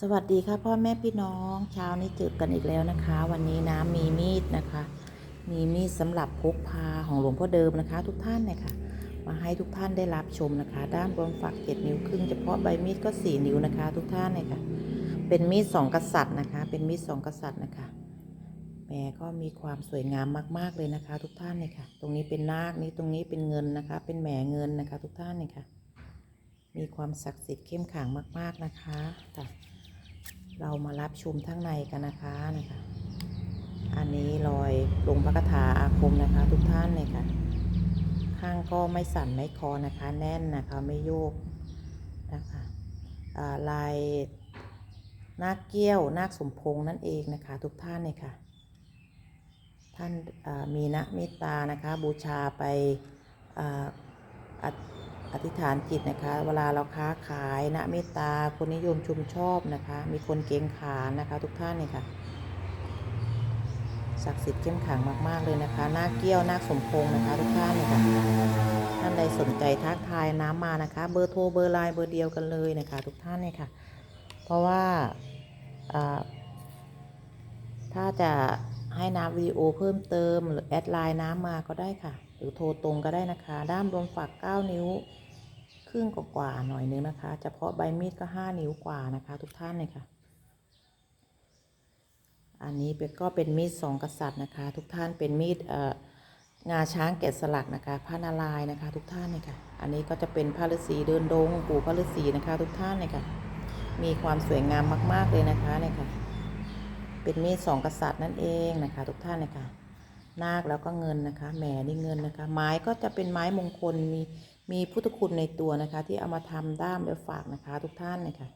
สวัสดีค่ะพ่อแม่พี่น้องเช้านี้เจอกันอีกแล้วนะคะ วันนี้น้ำมีมีดนะคะ มีมีดสำหรับพกพาของหลวงพ่อเดิมนะคะ ทุกท่านเนี่ยค่ะ มาให้ทุกท่านได้รับชมนะคะ ด้านบนฝักเจ็ดนิ้วครึ่งเฉพาะใบมีดก็สี่นิ้วนะคะ ทุกท่านเนี่ยค่ะ เป็นมีดสองกษัตริย์นะคะ เป็นมีดสองกษัตริย์นะคะแหมก็มีความสวยงามมาก ๆเลยนะคะ ทุกท่านเนี่ยค่ะ ตรงนี้เป็นนาคนี่ตรงนี้เป็นเงินนะคะ เป็นแหมเงินนะคะ ทุกท่านเนี่ยค่ะ มีความศักดิ์สิทธิ์เข้มขลังมาก ๆนะคะค่ะ เรามารับชมทั้งในกันนะคะนะคะ อันนี้รอยลงพระคาถาอาคมนะคะ ทุกท่านเนี่ยค่ะ ข้างก็ไม่สั่นไม่คอนะคะ แน่นนะคะไม่โยกนะคะาลายนาคเกี้ยวนาคสมพงษ์นั่นเองนะคะ ทุกท่านเนี่ยค่ะ ท่านามีนะเมตตานะคะ บูชาไป อธิษฐานจิตนะคะ เวลาเราค้าขายนะเมตตาคนนิยมชุมชอบนะคะ มีคนเกรงขานนะคะ ทุกท่านเนี่ยค่ะศักดิ์สิทธิ์เข้มขังมาก ๆ เลยนะคะนาเกี้ยวนาสมพงนะคะ ทุกท่านเนี่ยค่ะท่านใดสนใจทักทายน้ำมานะคะ เบอร์โทรเบอร์ไลน์เบอร์เดียวกันเลยนะคะ ทุกท่านเนี่ยค่ะ เพราะว่าถ้าจะให้น้ำวิดีโอเพิ่มเติม หรือแอดไลน์น้ำมาก็ได้ค่ะ หรือโทรตรงก็ได้นะคะ ด้ามรวมฝัก9 นิ้ว รึ่งกว่าๆหน่อยนึงนะคะ เฉพาะใบมีดก็5นิ้วกว่านะคะ ทุกท่านเลยค่ะ อันนี้เป็นก็เป็นมีดสองกษัตริย์นะคะ ทุกท่านเป็นมีดเอ่องาช้างแกะสลักนะคะพระนารายณ์นะคะ ทุกท่านเลยค่ะ อันนี้ก็จะเป็นพระฤาษีเดินดงปู่พระฤาษีนะคะ ทุกท่านเลยค่ะ มีความสวยงามมาก ๆเลยนะคะเนี่ยค่ะ เป็นมีดสองกษัตริย์นั่นเองนะคะ ทุกท่านเลยค่ะนาคแล้วก็เงินนะคะแหมนี่เงินนะคะ ไม้ก็จะเป็นไม้มงคลมี มีพุทธคุณในตัวนะคะ ที่เอามาทำด้ามไว้ฝากนะคะ ทุกท่านเลยค่ะ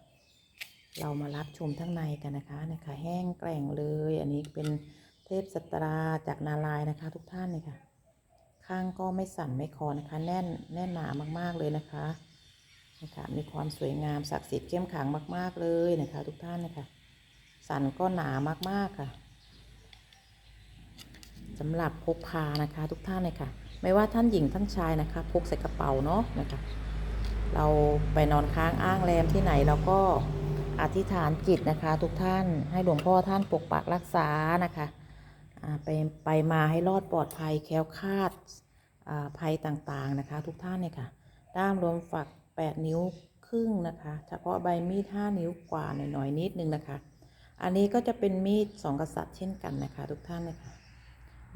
เรามารับชมทั้งในกันนะคะนี่ยค่ะแห้งแกร่งเลย อันนี้เป็นเทพสตราจากนารายนะคะ ทุกท่านเลยค่ะ ข้างก็ไม่สั่นไม่คอนะคะ แน่นแน่นหนามากๆเลยนะคะนะคะมีความสวยงามศักดิ์สิทธิ์เข้มขังมาก ๆเลยนะคะ ทุกท่านนะคะสั่นก็หนามากๆค่ะสำหรับพกพานะคะ ทุกท่านเลยค่ะ ไม่ว่าท่านหญิงท่านชายนะคะพกใส่กระเป๋าเนาะนะคะ เราไปนอนค้างอ้างแรมที่ไหนเราก็อธิษฐานจิตนะคะ ทุกท่านให้หลวงพ่อท่านปกปักรักษานะคะไปไปมาให้รอดปลอดภัยแคล้วคลาดอ่าภัยต่างๆนะคะ ทุกท่านเนี่ยค่ะ ด้ามรวมฝัก 8 นิ้วครึ่งนะคะ เฉพาะใบมีด 5 นิ้วกว่าหน่อยๆนิดนึงนะคะ อันนี้ก็จะเป็นมีดสองกษัตริย์เช่นกันนะคะ ทุกท่านนะคะ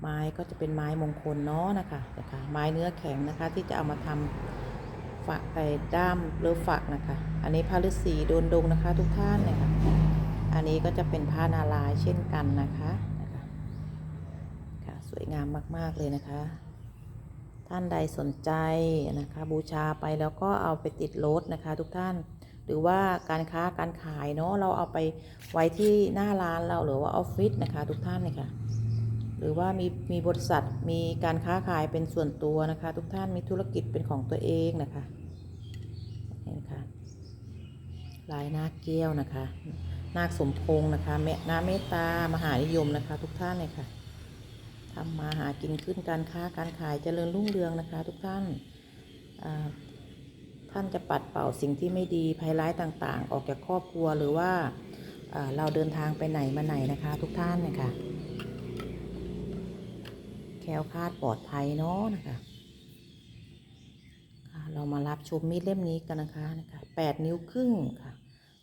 ไม้ก็จะเป็นไม้มงคลเนาะนะคะนะคะไม้เนื้อแข็งนะคะที่จะเอามาทำฝักไอ้ด้ามหรือฝักนะคะ อันนี้พระฤาษีโดนดงนะคะ ทุกท่านเนี่ยค่ะอันนี้ก็จะเป็นผ้านารายเช่นกันนะคะนะคะค่ะสวยงามมาก ๆ เลยนะคะ ท่านใดสนใจนะคะ บูชาไปแล้วก็เอาไปติดรถนะคะ ทุกท่าน หรือว่าการค้าการขายเนาะเราเอาไปไว้ที่หน้าร้านเราหรือว่าออฟฟิศนะคะ ทุกท่านเนี่ยค่ะ รือว่ามีมีบริษัทมีการค้าขายเป็นส่วนตัวนะคะ ทุกท่านมีธุรกิจเป็นของตัวเองนะคะนี่นะคะลายนาคเกี้ยวนะคะ นาคสมพงษ์นะคะแม่นาเมตตามหานิยมนะคะ ทุกท่านเลยค่ะทำมาหากินขึ้นการค้าการขายเจริญรุ่งเรืองนะคะ ทุกท่านอ่าท่านจะปัดเป่าสิ่งที่ไม่ดีภัยร้ายต่างๆ ออกจากครอบครัวหรือว่าอ่าเราเดินทางไปไหนมาไหนนะคะ ทุกท่านเนี่ยค่ะ แคล้วคลาดปลอดภัยเนาะนะคะเรามารับชมมีดเล่มนี้กันนะคะนะคะแปดนิ้วครึ่งค่ะ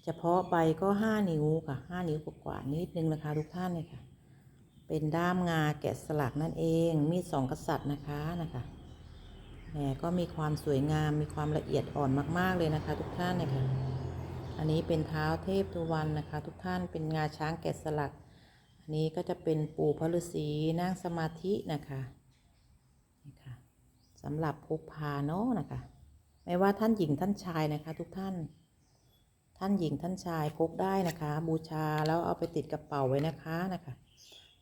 เฉพาะใบก็ห้านิ้วค่ะห้านิ้วกว่านิดนึงนะคะทุกท่านเลยค่ะ เป็นด้ามงาแกะสลักนั่นเอง มีดสองกษัตริย์นะคะนะคะแหมก็มีความสวยงามมีความละเอียดอ่อนมาก ๆ เลยนะคะ ทุกท่านเลยค่ะอันนี้เป็นเท้าเทพทุวันนะคะ ทุกท่านเป็นงาช้างแกะสลัก นี้ก็จะเป็นปู่พระฤาษีนั่งสมาธินะคะนี่ค่ะสำหรับพกพาเนาะนะคะ ไม่ว่าท่านหญิงท่านชายนะคะ ทุกท่าน ท่านหญิงท่านชายพกได้นะคะ บูชาแล้วเอาไปติดกระเป๋าไว้นะคะนะคะ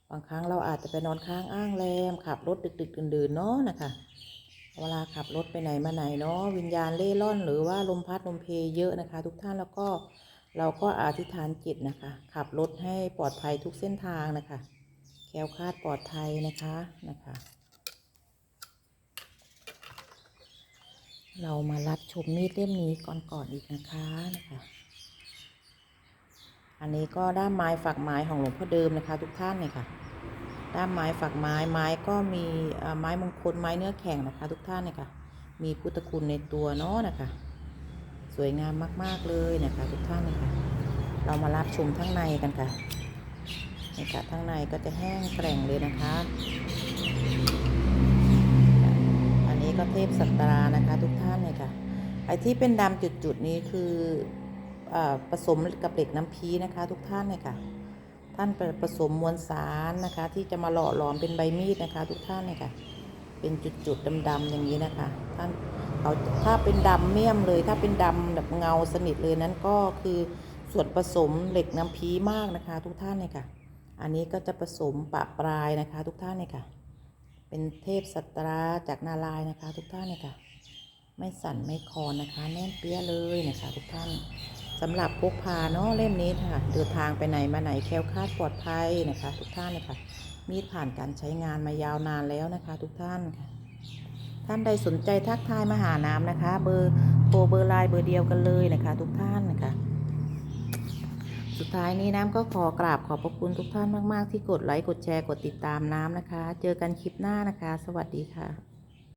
บางครั้งเราอาจจะไปนอนค้างอ้างแรมขับรถดึก ๆ ดื่นๆเนาะนะคะเวลาขับรถไปไหนมาไหนเนาะวิญญาณเล่ร่อน หรือว่าลมพัดลมเพเยอะนะคะ ทุกท่านแล้วก็ เราก็อธิษฐานจิตนะคะ ขับรถให้ปลอดภัยทุกเส้นทางนะคะ แคล้วคลาดปลอดภัยนะคะนะคะ เรามารับชมมีดเล่มนี้ก่อนๆอีกนะคะนะคะ อันนี้ก็ด้ามไม้ฝักไม้ของหลวงพ่อเดิมนะคะ ทุกท่านเนี่ยค่ะ ด้ามไม้ฝักไม้ไม้ก็มีอ่อไม้มงคลไม้เนื้อแข็งนะคะ ทุกท่านเนี่ยค่ะ มีพุทธคุณในตัวเนาะนะคะ สวยงามมาก ๆ เลยนะคะทุกท่านนะคะ เรามารับชมข้างในกันค่ะนี่ค่ะข้างในก็จะแห้งแกร่งเลยนะคะ อันนี้ก็เทพสัตรานะคะทุกท่านเลยค่ะ ไอ้ที่เป็นดำจุดๆนี้คืออผสมกับเหล็กน้ำพีนะคะทุกท่านเลยค่ะ ท่านผสมมวลสารนะคะ ที่จะมาหล่อหลอมเป็นใบมีดนะคะ ทุกท่านเลยค่ะ เป็นจุดๆดำๆอย่างนี้นะคะท่านเขาถ้าเป็นดำเมี่ยมเลย ถ้าเป็นดำแบบเงาสนิทเลยนั้นก็คือส่วนผสมเหล็กน้ำพีมากนะคะ ทุกท่านเลยค่ะ อันนี้ก็จะผสมปะปลายนะคะ ทุกท่านเลยค่ะ เป็นเทพสตราจากนารายนะคะ ทุกท่านเลยค่ะ ไม่สั่นไม่คลอนนะคะ แน่นเปี้ยเลยนะคะ ทุกท่านสำหรับพกพาเนาะเล่มนี้ค่ะ เดินทางไปไหนมาไหนแคล้วคลาดปลอดภัยนะคะ ทุกท่านเลยค่ะ มีดผ่านการใช้งานมายาวนานแล้วนะคะ ทุกท่านค่ะท่านใดสนใจทักทายมาหาน้ำนะคะ เบอร์โทรเบอร์ไลน์เบอร์เดียวกันเลยนะคะ ทุกท่านนะคะสุดท้ายนี้น้ำก็ขอกราบขอบพระคุณทุกท่านมาก ๆ ที่กดไลค์กดแชร์กดติดตามน้ำนะคะ เจอกันคลิปหน้านะคะ สวัสดีค่ะ